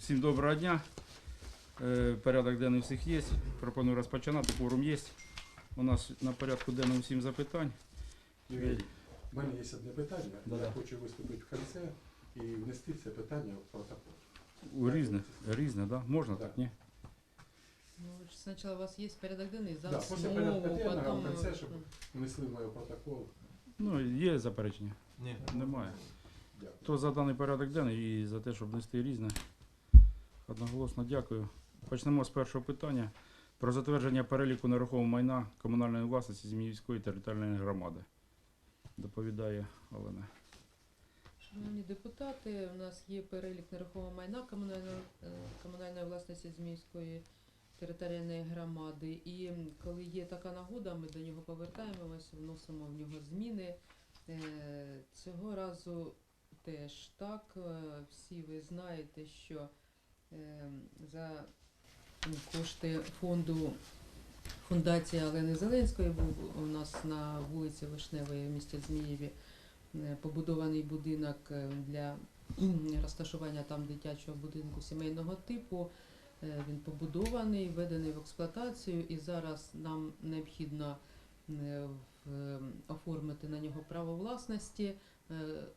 Всім доброго дня. Е, Порядок денний у всіх є. Пропоную розпочинати. Форум є. У нас на порядку денному всім запитань. Юрій, У мене є одне питання. Да-да. Я хочу виступити в кінці і внести це питання в протокол. У різне, різне, да? Можна Да. так, ні? Ну, сначала у вас есть порядок денний, Да, основу, после порядка денного, потом... в конце, щоб- ну, Внесли в моє протокол. Ну, є заперечення. Ні. Немає. Дякую. Хто за даний порядок денний і за те, щоб внести різне. Одноголосно дякую. Почнемо з першого питання про затвердження переліку нерухомого майна комунальної власності Зміївської територіальної громади. Доповідає Олена. Шановні депутати, у нас є перелік нерухомого майна комунальної, е, комунальної власності Зміївської територіальної громади. І коли є така нагода, ми до нього повертаємося, вносимо в нього зміни. Е, Цього разу теж так. Е, Всі ви знаєте, що за кошти фонду фундації Олени Зеленської був у нас на вулиці Вишневої в місті Змієві е, побудований будинок е, для розташування там дитячого будинку сімейного типу. Е, Він побудований, введений в експлуатацію, і зараз нам необхідно оформити на нього право власності,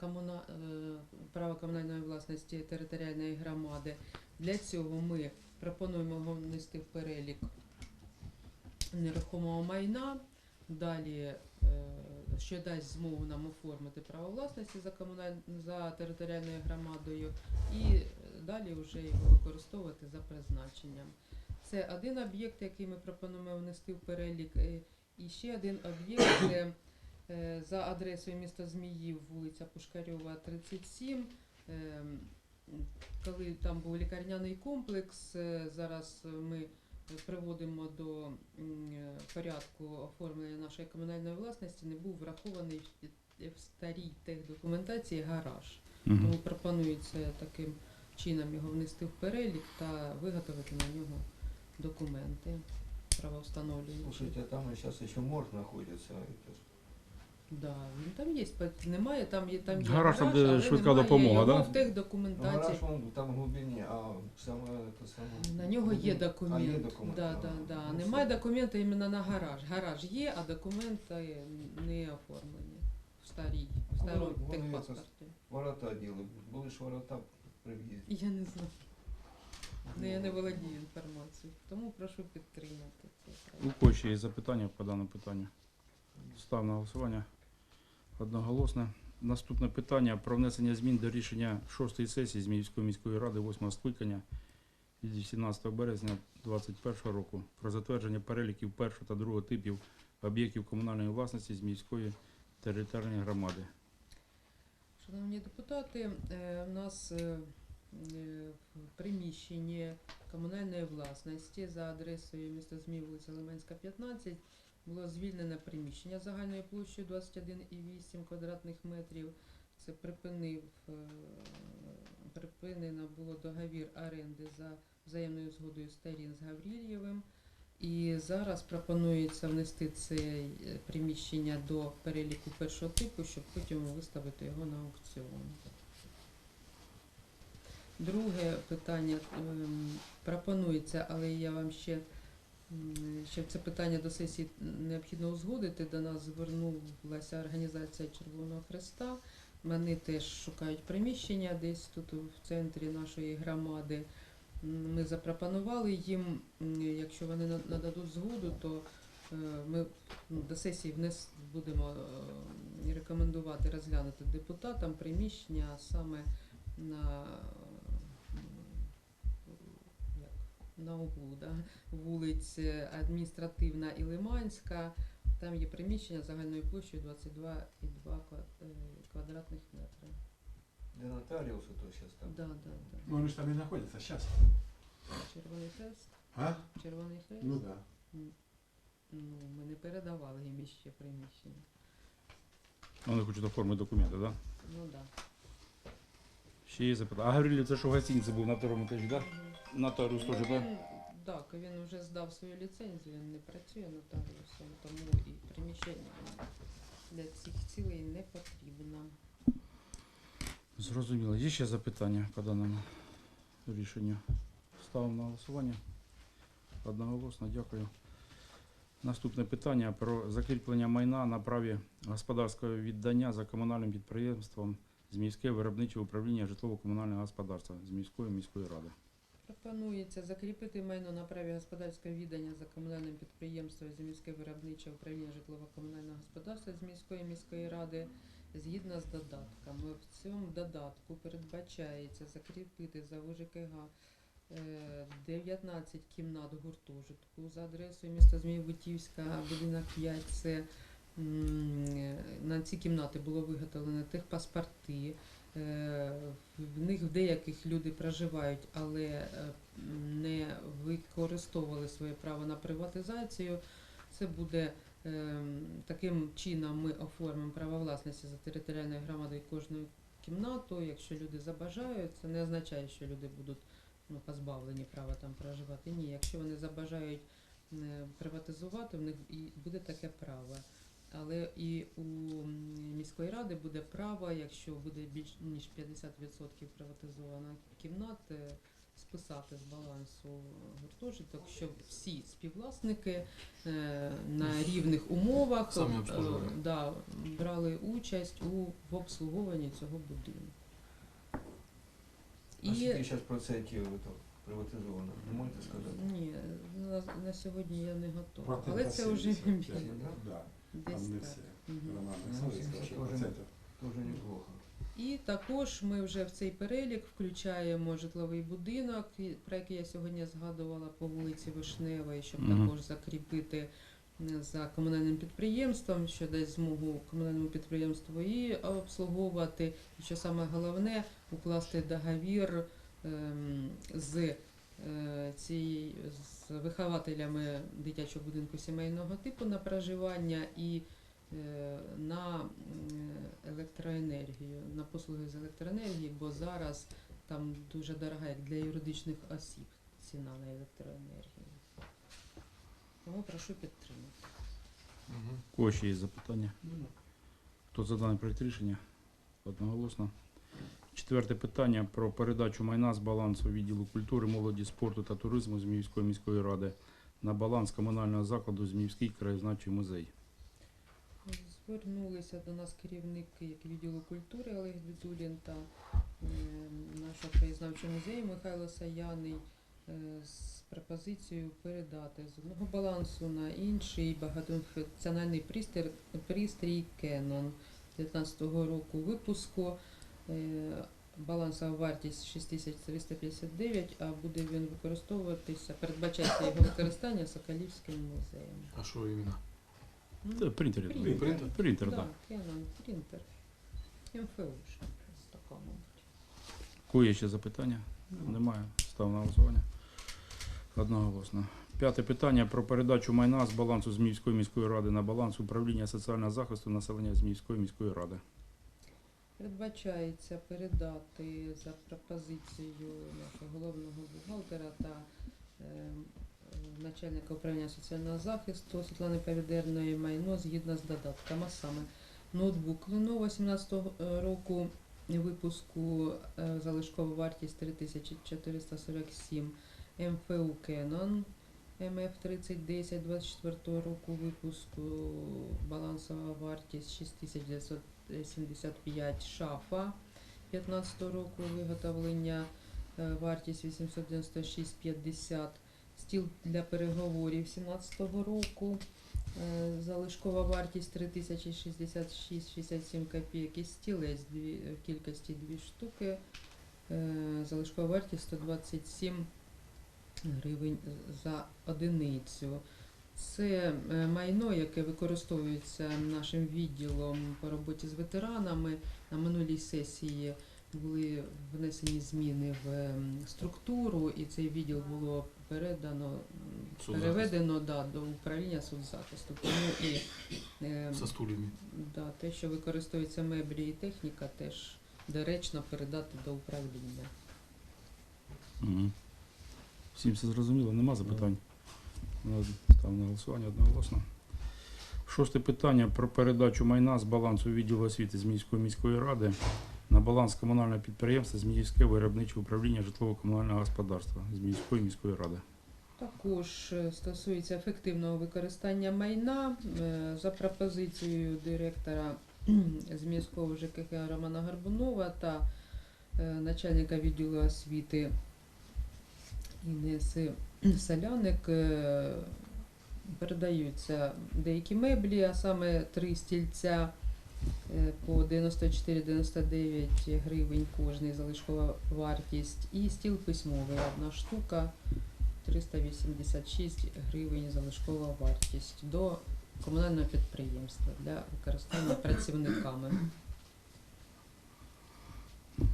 комуна- е, право комунальної власності територіальної громади. Для цього ми пропонуємо внести в перелік нерухомого майна. Далі, е, що дасть змогу нам оформити право власності за комуналь... за територіальною громадою, і е, далі вже його використовувати за призначенням. Це один об'єкт, який ми пропонуємо внести в перелік. Е, І ще один об'єкт це е, за адресою міста Зміїв, вулиця Пушкарьова, 37. Е, Коли там був лікарняний комплекс, е, зараз ми приводимо до е, порядку оформлення нашої комунальної власності, не був врахований в- в старій техдокументації гараж. Тому пропонується таким чином його внести в перелік та виготовити на нього документи правовстановлюючі. Слушайте, там сейчас еще морг находится. Да, він там є, пот- немає, там є там є Гараж, там, де але швидка немає допомога, його да? в Ну, техдокументації. гараж он там в глубине, а саме это саме... На нього є документ. А, є документ, Да, да, да. ну, Немає все. документа іменно на гараж. Гараж є, а документи не оформлені в старій, в Ну, старому техпаспорті. Ворота делают. Були ж ворота при в'їзді. Я не знаю. Ну, я не володію інформацією. Тому прошу підтримати це. У кого ще є запитання по даному питанню? Став на голосування. Одноголосно. Наступне питання про внесення змін до рішення 6-ї сесії Зміївської міської ради 8 скликання від 18 березня 2021 року про затвердження переліків першого та другого типів об'єктів комунальної власності Зміївської територіальної громади. Шановні депутати, е, у нас е, е, в приміщенні комунальної власності за адресою міста Змій, вулиця Лиманська, 15, було звільнене приміщення загальною площею 21,8 квадратних метрів. Це припинив, е, припинено було договір оренди за взаємною згодою сторін з Гаврільєвим. І зараз пропонується внести це е, приміщення до переліку першого типу, щоб потім виставити його на аукціон. Друге питання ем, пропонується, але я вам ще щоб це питання до сесії необхідно узгодити. До нас звернулася організація Червоного Хреста. Вони теж шукають приміщення десь тут в центрі нашої громади. Ми запропонували їм, якщо вони нададуть згоду, то е, ми ну, до сесії внес будемо е, рекомендувати розглянути депутатам приміщення саме на, м, як, на углу, да? вулиць Адміністративна і Лиманська. Там є приміщення загальною площею 22,2 е, квадратних метри. Де нотаріус, то зараз там. Да, да, да. Ну, вони ж там і знаходяться зараз. Червоний хрест. А? Червоний хрест. Ну так. Да. Ну, ми не передавали їм іще приміщення. Вони хочуть оформити документи, так? Да? Ну так. Ще є запитання. А Гаврилів це що в гостиниці був на второму етажі, так? Да? Нотаріус теж, так? він, так, він вже здав свою ліцензію, він не працює нотаріусом, тому і приміщення для цих цілей не потрібно. Зрозуміло. Є ще запитання по даному Рішення ставимо на голосування. Одноголосно, дякую. Наступне питання про закріплення майна на праві господарського віддання за комунальним підприємством Зміївське виробниче управління житлово-комунального господарства Зміївської міської ради. Пропонується закріпити майно на праві господарського віддання за комунальним підприємством Зміське виробниче управління житлово-комунального господарства з міської міської ради згідно з додатками. В цьому додатку передбачається закріпити за УЖКГ е, 19 кімнат гуртожитку за адресою міста Змієбутівська, будинок 5. Це е, на ці кімнати було виготовлено техпаспорти. Е, В них в деяких люди проживають, але е, не використовували своє право на приватизацію. Це буде ем, таким чином ми оформимо право власності за територіальною громадою кожну кімнату. Якщо люди забажають, це не означає, що люди будуть ну, позбавлені права там проживати. Ні, якщо вони забажають е, приватизувати, в них і буде таке право. Але і у міської ради буде право, якщо буде більш ніж 50% приватизовано кімнат, е, списати з балансу гуртожиток, щоб всі співвласники е, на рівних умовах е, да, брали участь у в обслуговуванні цього будинку. А скільки зараз процентів приватизовано? Не можете сказати? ні, на, на сьогодні я не готова. Але це вже 75, біля- Да, десь там не так. всі. Мгм. Роман Ну, сказав, що тоже- процентів. Дуже неплохо. І також ми вже в цей перелік включаємо житловий будинок, і- про який я сьогодні згадувала по вулиці Вишневої, щоб Мгм. також закріпити м, за комунальним підприємством, що дасть змогу комунальному підприємству і обслуговувати. І що саме головне, укласти договір ем, з е, цією з вихователями дитячого будинку сімейного типу на проживання і е, на електроенергію, на послуги з електроенергії, бо зараз там дуже дорога, як для юридичних осіб, ціна на електроенергію. Тому прошу підтримати. Мгм. У кого ще є запитання? Хто за даний проект рішення? Одноголосно. Четверте питання про передачу майна з балансу відділу культури, молоді, спорту та туризму Зміївської міської ради на баланс комунального закладу Зміївський краєзнавчий музей. Звернулися до нас керівники відділу культури Олег Відулін та е, нашого краєзнавчого музею Михайло Саяний е, з пропозицією передати з одного балансу на інший багатофункціональний пристрій, пристрій Canon 19-го року випуску. Балансова вартість 6359, а буде він використовуватися, передбачається його використання Соколівським музеєм. А що іменно? Ну, Це принтер. я думаю. Принтер? Принтер, Да, так. Canon, принтер. МФУшка, така, мабуть. У є ще запитання? Немає. Став на голосування. Одноголосно. П'яте питання про передачу майна з балансу Зміївської міської ради на баланс управління соціального захисту населення Зміївської міської ради. Передбачається передати за пропозицією нашого головного бухгалтера та е, е, начальника управління соціального захисту Світлани Повідерної майно згідно з додатками. А саме ноутбук Lenovo 17 року випуску е, залишкова вартість 3447, МФУ Canon МФ 3010 24 року випуску балансова вартість 6975 шафа 15 року виготовлення е, вартість 896,50 стіл для переговорів 17 року е, залишкова вартість 3066,67 копійок. І стілець дві, в кількості 2 штуки. Е, залишкова вартість 127 гривень за одиницю. Це е, майно, яке використовується нашим відділом по роботі з ветеранами. На минулій сесії були внесені зміни в ем, структуру, і цей відділ було передано, переведено да, до управління соцзахисту. Тому і е, да, те, що використовується меблі і техніка, теж доречно передати до управління. Угу. Всім все зрозуміло, нема запитань. Став на голосування одноголосно. Шосте питання про передачу майна з балансу відділу освіти з міської міської ради на баланс комунального підприємства Зміївське виробниче управління житлово-комунального господарства Зміївської міської ради. Також е, стосується ефективного використання майна Е, за пропозицією директора з міського ЖКХ Романа Горбунова та е, начальника відділу освіти Інеси Соляник е, передаються деякі меблі, а саме три стільця е, по 94-99 гривень кожний залишкова вартість і стіл письмовий одна штука 386 гривень залишкова вартість до комунального підприємства для використання працівниками.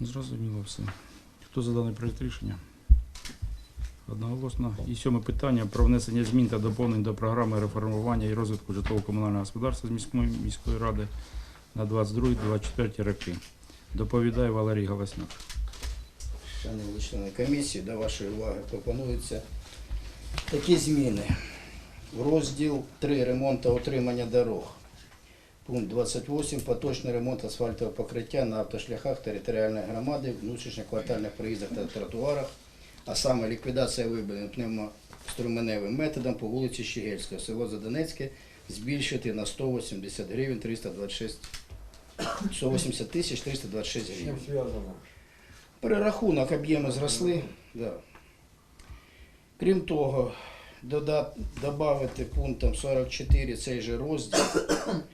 Зрозуміло все. Хто за даний проект рішення? Одноголосно. І сьоме питання про внесення змін та доповнень до програми реформування і розвитку житлово-комунального господарства з міської міської ради на 22-24 роки. Доповідає Валерій Галасняк. Шановні члени комісії, до вашої уваги пропонуються такі зміни. В розділ 3 ремонт та утримання дорог. Пункт 28. Поточний ремонт асфальтового покриття на автошляхах територіальної громади, внутрішньоквартальних проїздах та тротуарах, а саме ліквідація виборів пневмоструменевим методом по вулиці Щегельського, село Задонецьке, збільшити на 180 гривень 326 180 тисяч 326 гривень. Перерахунок об'єми зросли. Да. Крім того, додати пунктом 44 цей же розділ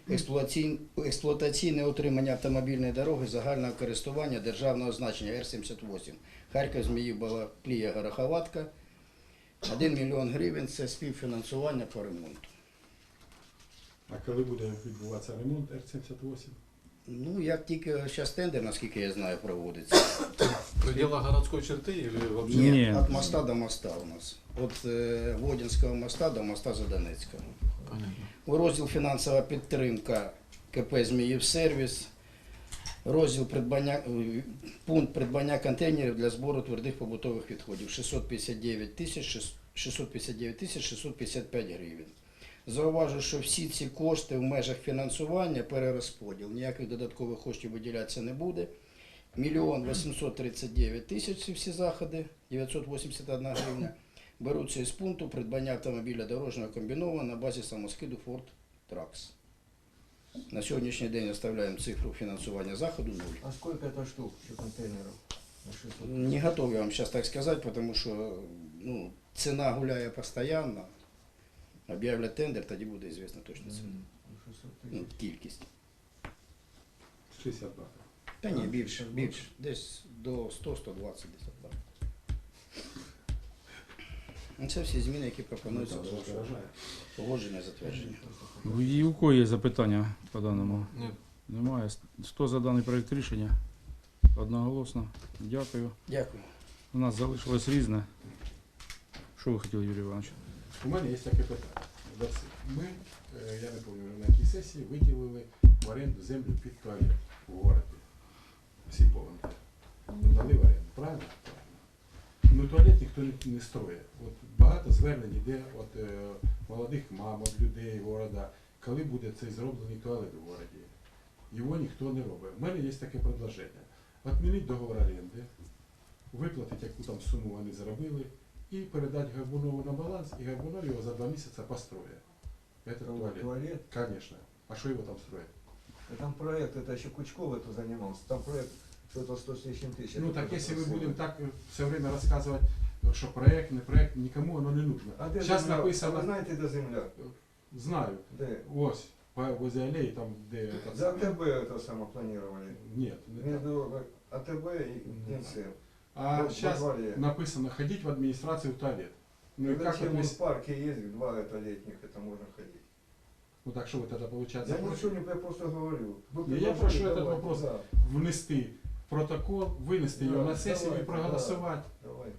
експлуатаційне, утримання автомобільної дороги загального користування державного значення Р-78. Харків, Зміїв, Балаклія, Гороховатка. 1 мільйон гривень це співфінансування по ремонту. А коли буде відбуватися ремонт Р-78? Ну, як тільки зараз тендер, наскільки я знаю, проводиться. В пределах городской черты или вообще? Ні, Ні. від моста до моста у нас. От е, Водінського моста до моста Задонецького. Понятно. У розділ фінансова підтримка КП Зміївсервіс, розділ придбання, е, пункт придбання контейнерів для збору твердих побутових відходів 659 тисяч 659 тисяч 655 гривень. Зауважу, що всі ці кошти в межах фінансування перерозподіл. Ніяких додаткових коштів виділятися не буде. Мільйон 839 тисяч всі заходи, 981 гривня. Беруться із пункту придбання автомобіля дорожнього комбінованого на базі самоскиду Ford Trax. На сьогоднішній день оставляємо цифру фінансування заходу нуль. А сколько это штук 600? Не готовий вам зараз так сказати, тому що ну, ціна гуляє постійно. Об'являть тендер, тоді буде звісно точно ціна. Ну, 600 Ну, кількість. 60 баків. Та ні, більше, більше. Десь до 100-120 десь. Ну, Це всі зміни, які пропонуються до вашого погодження затвердження. І у кого є запитання по даному? Нет. Немає. Хто за даний проект рішення? Одноголосно. Дякую. Дякую. У нас залишилось різне. Що ви хотіли, Юрій Іванович? У мене є таке питання. до всіх. Ми, е, я не пам'ятаю, на якій сесії виділили в оренду землю під туалет у городі. Всі. Ми дали в оренду, правильно? Ну туалет ніхто не, не строїть. От багато звернень йде від е, молодих мам, людей города, коли буде цей зроблений туалет у городі. Його ніхто не робить. У мене є таке предложення. Отмініть договор оренди, виплатити яку там суму вони заробили, і передати Горбунову на баланс, і Горбунов його за два місяці построїть. Этот туалет. Туалет. Конечно. А що його там строить? Да Там проект, это еще Кучков это занимался. Там проект что-то 100 с лишним тысяч. Ну Это так тоже если мы красиво. будем так э, все время рассказывать, э, что проект, не проект, никому оно не нужно. А де Сейчас земля? написано, Ви знаєте, де земля? знаю, Де? ось, по- возле аллеи, там, где этот За самый- АТБ это само планировали. Нет. не так. Между АТБ и НЦ. А во сейчас дворе. написано ходить в администрацию в туалет. Ну и Ну, как в парке есть два это летних, это можно ходить. ну так что вы тогда получается Я ничего не я просто говорю. Вы Не, я прошу этот давайте, вопрос. Да, внести в протокол, вынести ее Да, на сессию и давайте, проголосовать. давайте.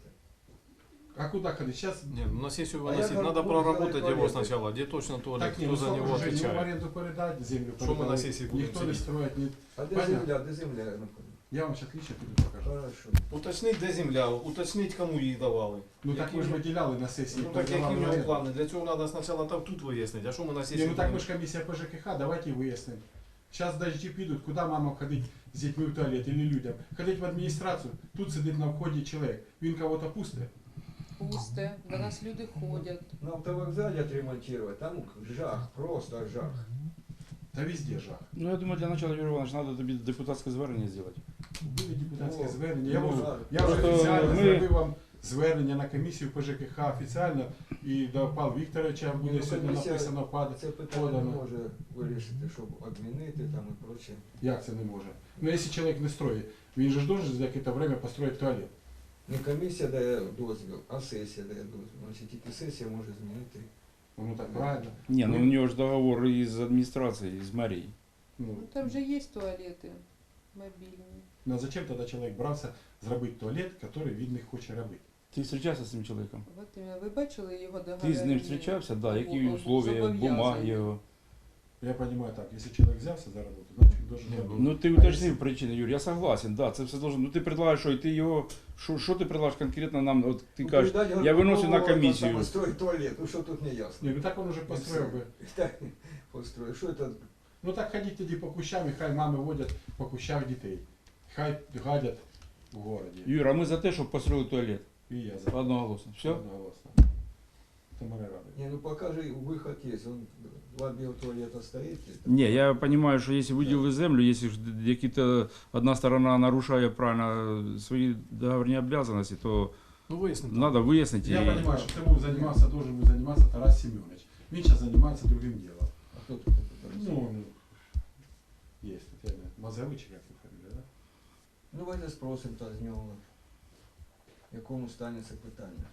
А куда ходить? Сейчас Нет, ну на сессию А выносить как надо проработать его сначала. Где точно туалет, так не, кто ну за него уже его в отвечает. аренду передать, землю Что мы на сессии будем Никто не сидеть? строит, не... А де Понятно. земля, де земля? Я вам сейчас лично приду покажу. Хорошо. Уточнить, де земля, уточнить, кому її давали. Ну так Які ви ж ж- виділяли на сесії. Ну так які в нього плани? Для цього треба спочатку там тут вияснити. А що ми на Не, сесії ну так мы же комиссия по ЖКХ, давайте выясним. Сейчас дожди підуть, куда мама ходить з дітьми в туалет, или людям. Ходить в адміністрацію, тут сидить на вході чоловік. Він кого-то пустить. Пусте, до нас люди ходять. На автовокзале отремонтировать, там жах, просто жах. Та везде жах. Ну, я думаю, для начала, Юрій Іванович, треба тобі депутатське звернення зробити. Буде депутатське О, звернення. Я, ну, можу, я вже Просто офіційно ми- зробив вам звернення на комісію по ЖКХ офіційно і до Павла Вікторовича буде Ну, сьогодні комісія- написано пад. Це питання не подано. може вирішити, щоб відмінити там і прочее. Як це не може? Ну, якщо чоловік не строїть, він же ж должен за якесь время построїти туалет. Не комісія дає дозвіл, а сесія дає дозвіл. Значить, тільки сесія може змінити. Ну так правильно. Ні, ну у нього ж договор із адміністрацією, з мерією. Ну, Ну, там же є туалети мобільні. ну а зачем тоді чоловік брався зробити туалет, який він не хоче робити? Ти зустрічався з цим чоловіком? От іменно, ви бачили його договори? Ти з ним зустрічався, да, які Зобов'язаний. условия, бумаги його. Я розумію так, якщо чоловік взявся за роботу, значить Ну ти А уточнив причини, Юрій, я согласен, да, це все должен. Ну ти предлагаєш, що і ти його. Що, що ти предлагаєш конкретно нам? От ти Ну, кажеш, передать я виношу на Горбунова, комісію. там, Построить туалет, ну що тут не ясно. Ні, ну так він уже построїв би. Так, построить. Що це? Ну так ходіть тоді по кущам, і хай мами водять по кущах дітей. Хай гадять в городі. Юра, ми за те, щоб построїли туалет. І я за Одноголосно. Все? Одноголосно. Це мене радує. Не, ну покажи, выход есть. Он два биотуалета стоит. и там- Не, я понимаю, что если выделили землю, если ж какие-то одна сторона нарушает правильно свои договорные обязанности, то Ну вияснити. надо выяснить. Я и- розумію, що цим займався, должен був займатися Тарас Семенович. Він зараз займається другим ділом. А кто тут? Ну, ну, є тут, я не знаю, Мазович, як його фамілія, да? Ну, давайте спросимо та з нього, в якому стані це питання.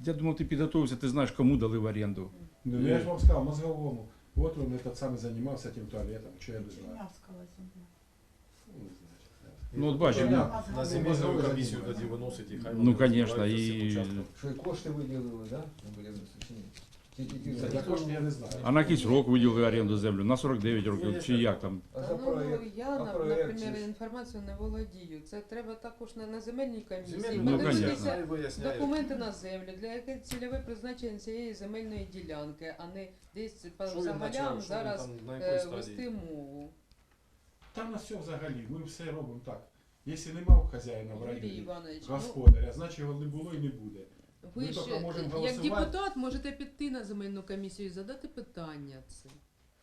Я думал, ты подготовился, ты знаешь, кому дали в аренду. Ну, я ж вам сказав, мозговому. От він этот самий займався тим туалетом, що я не знаю. Чернявского земля. Ну, не знаю, чесно. Ну, от бачиш, Я- На земельну комісію тоді виносить і хай Ну, вони конечно, розбираються з цим і- участком. Що і кошти виділили, да? На будівництво чи ні? Кошти я не знаю. А на якийсь рок виділили оренду землю, на 49 років, чи як там. За ну, проект? я, на- проект наприклад, чи ж? не володію. Це треба також на, на земельній комісії. Земельну Ну, виясняє. Документи на землю, для яке цільове призначення цієї земельної ділянки, а не десь по Що він загалям почав, що він зараз там, на е, якій вести мову. Там на все взагалі, ми все робимо так. Якщо нема у хазяїна в Юрій районі, Іванович, ну, господаря, значить його не було і не буде. Ви ми ж тільки можемо як голосувати. депутат можете піти на земельну комісію і задати питання це.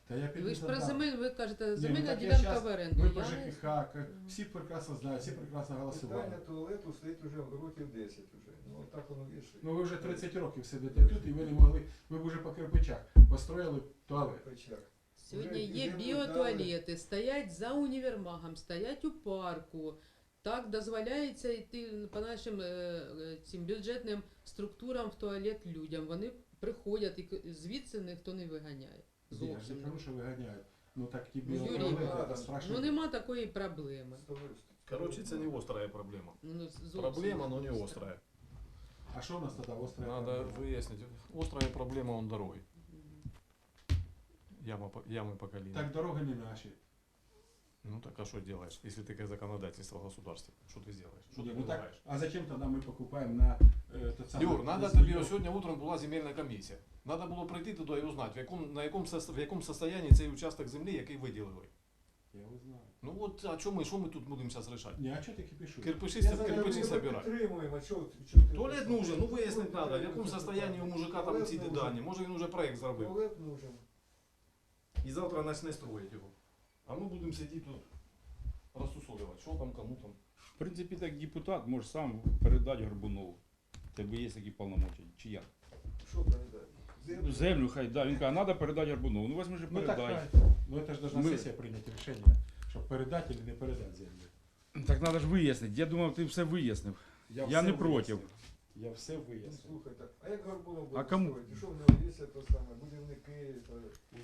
Та я І ви ж про задам. земель, ви кажете, ну земельна так я ділянка щас- в оренду. Ми Я по не ЖКХ, всі прекрасно знають, всі прекрасно голосували. Питання туалету стоїть уже років 10 уже. Ну, от так воно вішає. Ну ви вже 30 років сидите тут і ви не могли, ви б уже по кирпичах построїли туалет. Печак. Сьогодні Вже є землю біотуалети, стоять за універмагом, стоять у парку. Так дозволяється йти по нашим е, е, цим бюджетним структурам в туалет людям. Вони приходять і звідси ніхто не виганяє. Зовсім. не кажу, що виганяють. Ну так ті Ну, це страшно. Ну нема такої проблеми. Коротше, це не острая проблема. Ну, Проблема, но не остра. острая. А що у нас тоді остра Надо проблема? выяснить. Острая проблема он дороги. Яма, ямы по колено. Так дороги не наші. Ну так а что делаешь, если такое законодательство государства? Что ты сделаешь? Что ты ну так, а зачем тоді ми покупаємо на тот самий... Юр, надо тобі сьогодні утром була земельна комісія. Надо було прийти туди і узнати, в якому, на якому, в якому состоянии цей участок землі, який виділили. Я його знаю. Ну от, а що ми, що ми тут будемо зараз рішати? Ні, а чого ти кипішуєш? Кирпичі, Я за- кирпичі Ми собирати. підтримуємо, а ти- ти- Туалет нужен, ну вияснити треба, в якому состоянии у мужика там Туалет ці нужен. дані. Може він уже проект зробив. Туалет нужен. І завтра нас не строїть його. А ми будемо сидіти тут, розсусолювати, що там, кому там. В принципі, так депутат може сам передати Горбунову. Тебе є такі повномочі. Чи як? Що передати? Ну, Землю хай, да. Він каже, треба передати Горбунову. Ну возьми же Ну так, передай. ну це ж должна Ми- сесія прийняти рішення, щоб передати чи не передати землю. Так треба ж вияснити. Я думав, ти все вияснив. Я все не проти. вияснив. Я все Ну, вияснив. Слухайте, а як Горбунов буде А кому? строїти? Що в нього є це саме? Будівники, то...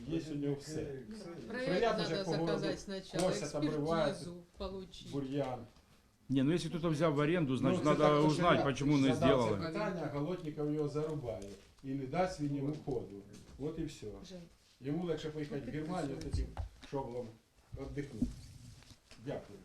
Є у нього все. все. Проект Приятно же надо по городу заказать сначала, косят, обрывают. экспертизу получить. Бур'ян. Не, ну если кто-то взял в аренду, значит Ну, це надо так, то, що узнать, я почему не задав це сделали. питання, Голотников його зарубає. І не дасть він йому ходу. От і все. Жень, Йому легше поїхати в Германію, таким шоблом віддихнути. Дякую.